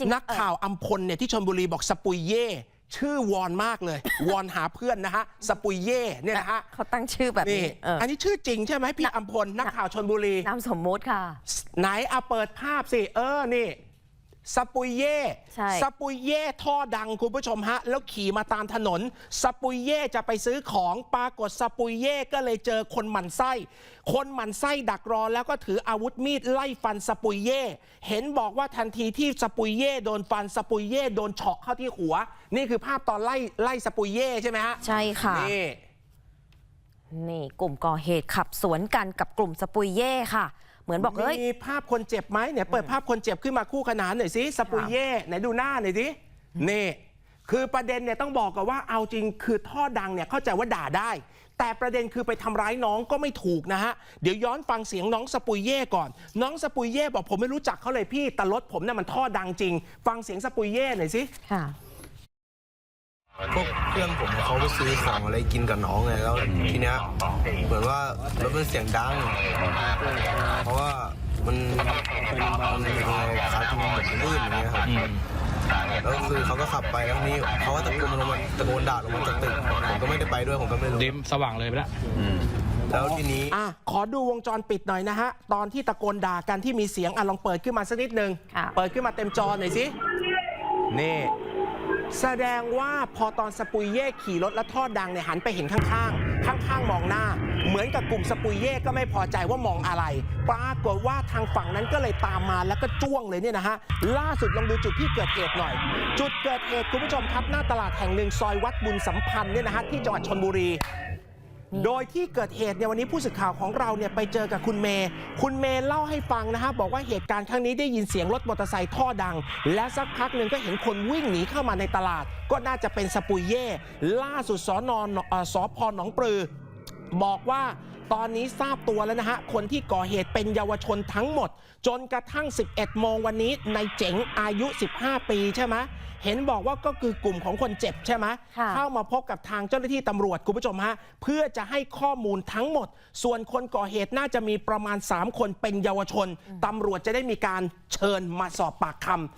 จริงนักข่าวอัมพลเนี่ยที่ชนบุรีบอกสปุยเย่ชื่อวอนมากเลย วอนหาเพื่อนนะฮะสปุยเย่เนี่ยนะฮะเขาตั้งชื่อแบบนี่นี้เอออันนี้ชื่อจริงใช่ไหมพี่อัมพลนักข่าวชนบุรีนามสมมุติค่ะ ไหนเอาเปิดภาพสิเออนี่ สปุยเย่ใช่ สปุยเย่ท่อดังคุณผู้ชมฮะ แล้วขี่มาตามถนน สปุยเย่จะไปซื้อของปรากฏสปุยเย่ก็เลยเจอคนหมั่นไส้ คนหมั่นไส้ดักรอแล้วก็ถืออาวุธมีดไล่ฟันสปุยเย่เห็นบอกว่าทันทีที่สปุยเย่โดนฟันสปุยเย่โดนเฉาะเข้าที่หัว นี่คือภาพตอนไล่ไล่สปุยเย่ใช่ไหมฮะใช่ค่ะ นี่ นี่กลุ่มก่อเหตุขับสวนกันกับกลุ่มสปุยเย่ค่ะ เหมือนบอกเอ้ย มีภาพคนเจ็บไหมเนี่ยเปิดภาพคนเจ็บขึ้นมาคู่ขนานหน่อยสิสปุยเย่ไหนดูหน้าหน่อยสินี่คือประเด็นเนี่ยต้องบอกกันว่าเอาจริงคือท่อดังเนี่ยเข้าใจว่าด่าได้ แต่ประเด็นคือไปทำร้ายน้องก็ไม่ถูกนะฮะ เดี๋ยวย้อนฟังเสียงน้องสปุยเย่ก่อน น้องสปุยเย่บอกผมไม่รู้จักเขาเลยพี่แต่รถผมเนี่ยมันท่อดังจริง ฟังเสียงสปุยเย่หน่อยสิ ค่ะ พวกเพื่อนผมเขาไปซื้อของอะไรกินกับน้องไงแล้วทีเนี้ยเหมือนว่ารถมันเสียงดัง เพราะว่ามันมันอะไรขาที่มันเหมือนลื่นอย่างเงี้ยครับแล้วคือเขาก็ขับไปแล้วทีนี้เขาก็ตะโกนลงมาตะโกนด่าลงมาจากตึกผมก็ไม่ได้ไปด้วยผมก็ไม่รู้ดิมสว่างเลยไปแล้วแล้วทีนี้ อะขอดูวงจรปิดหน่อยนะฮะ ตอนที่ตะโกนด่ากันที่มีเสียงอะลองเปิดขึ้นมาสักนิดนึง ค่ะ เปิดขึ้นมาเต็มจอหน่อยสิ นี่ แสดงว่าพอตอนสปุยเย่ขี่รถแล้วท่อดังเนี่ยหันไปเห็นข้างๆ ข้างๆ มองหน้า เหมือนกับกลุ่มสปุยเย่ก็ไม่พอใจว่ามองอะไร ปรากฏว่าทางฝั่งนั้นก็เลยตามมาแล้วก็จ้วงเลยเนี่ยนะฮะ ล่าสุดลองดูจุดที่เกิดเหตุหน่อย จุดเกิดเหตุคุณผู้ชมครับหน้าตลาดแห่งหนึ่งซอยวัดบุญสัมพันธ์เนี่ยนะฮะที่จังหวัดชนบุรี โดยที่เกิดเหตุเนี่ยวันนี้ผู้สื่อข่าวของเราเนี่ยไปเจอกับคุณเมย์ คุณเมย์เล่าให้ฟังนะฮะบอกว่าเหตุการณ์ครั้งนี้ได้ยินเสียงรถมอเตอร์ไซค์ท่อดัง และสักพักหนึ่งก็เห็นคนวิ่งหนีเข้ามาในตลาด ก็น่าจะเป็นสปุยเย่ล่าสุดสอนอนอ่อสพหนองปลือ บอกว่าตอนนี้ทราบตัวแล้วนะฮะ คนที่ก่อเหตุเป็นเยาวชนทั้งหมด จนกระทั่ง 11 โมงวันนี้ในเจ๋งอายุ 15 ปีใช่ไหมเห็นบอกว่าก็คือกลุ่มของคนเจ็บใช่ไหมค่ะเข้ามาพบกับทางเจ้าหน้าที่ตำรวจคุณผู้ชมฮะ เพื่อจะให้ข้อมูลทั้งหมด ส่วนคนก่อเหตุน่าจะมีประมาณ 3 คนเป็นเยาวชนตำรวจจะได้มีการเชิญมาสอบปากคำ